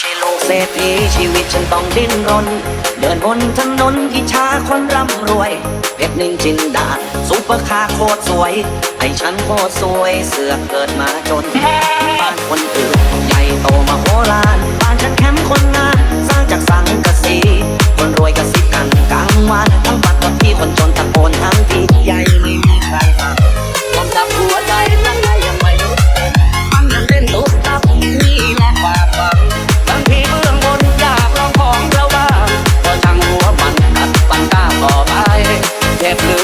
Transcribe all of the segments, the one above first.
ช่โลกเศรษฐีชีวิตฉันต้องดิ้นรน เดินบนถนนที่ชาคนร่ำรวยเพชรนิ่งจินดาซุปเปอร์คาร์โคตรสวยให้ฉันโคตรสวยเสือกเกิดมาจนบ้านคนอื่นใหญ่โตมาโหรานบ้านฉันแคมป์คนงานสร้างจากสังกะสีคนรวยกระซิบกันกลางวันทั้งปัดวันพี่คนจนตะโกนทั้งที่ใหญ่ไม่ accept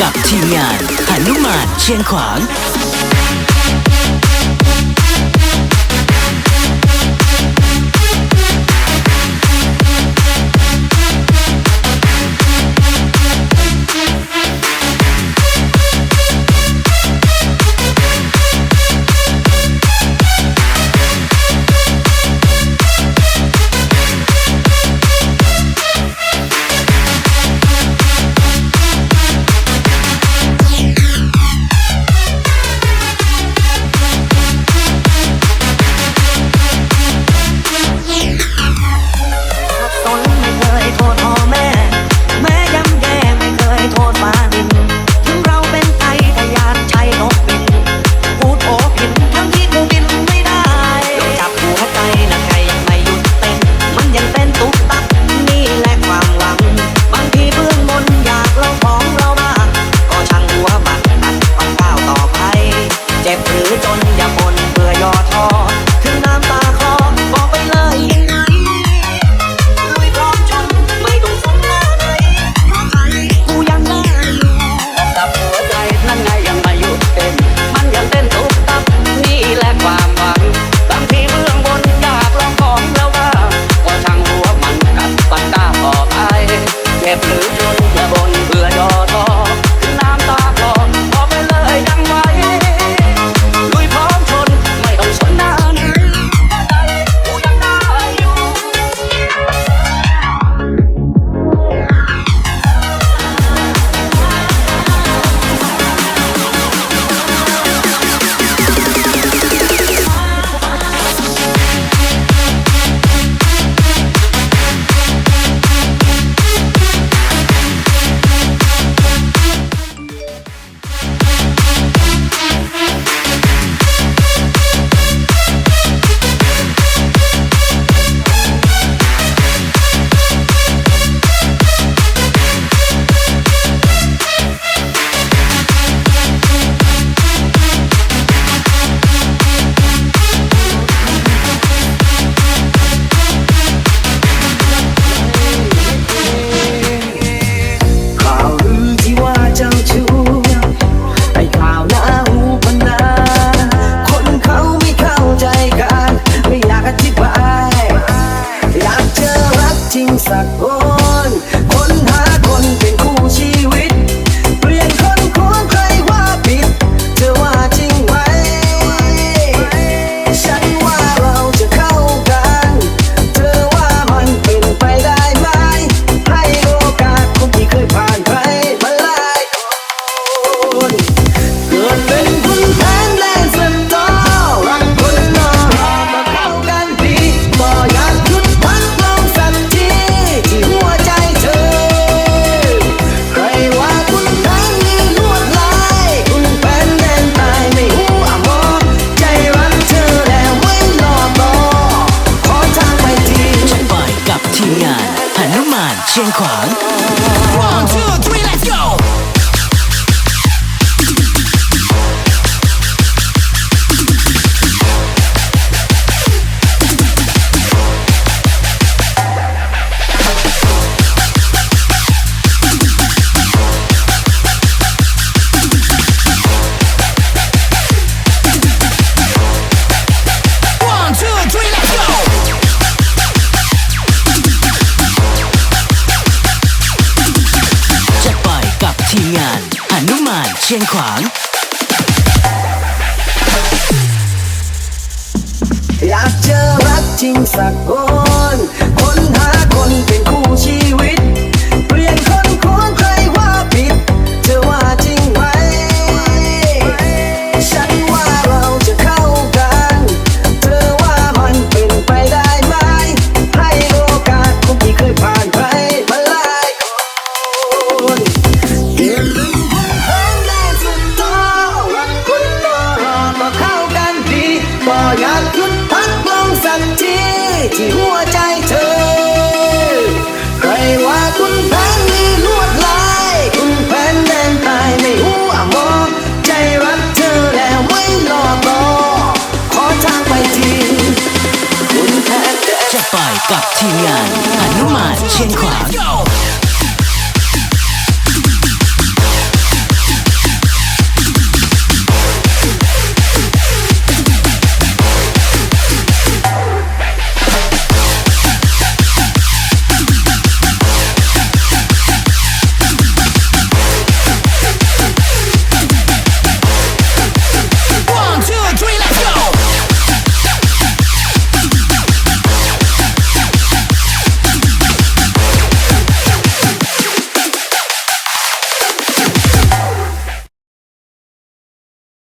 กับทีมงานหนุมานเชียงขวาง One two three, let's go! ชีอยากเจอรักจริงสักคน คนหาคนเป็นคู่ชีวิต Christian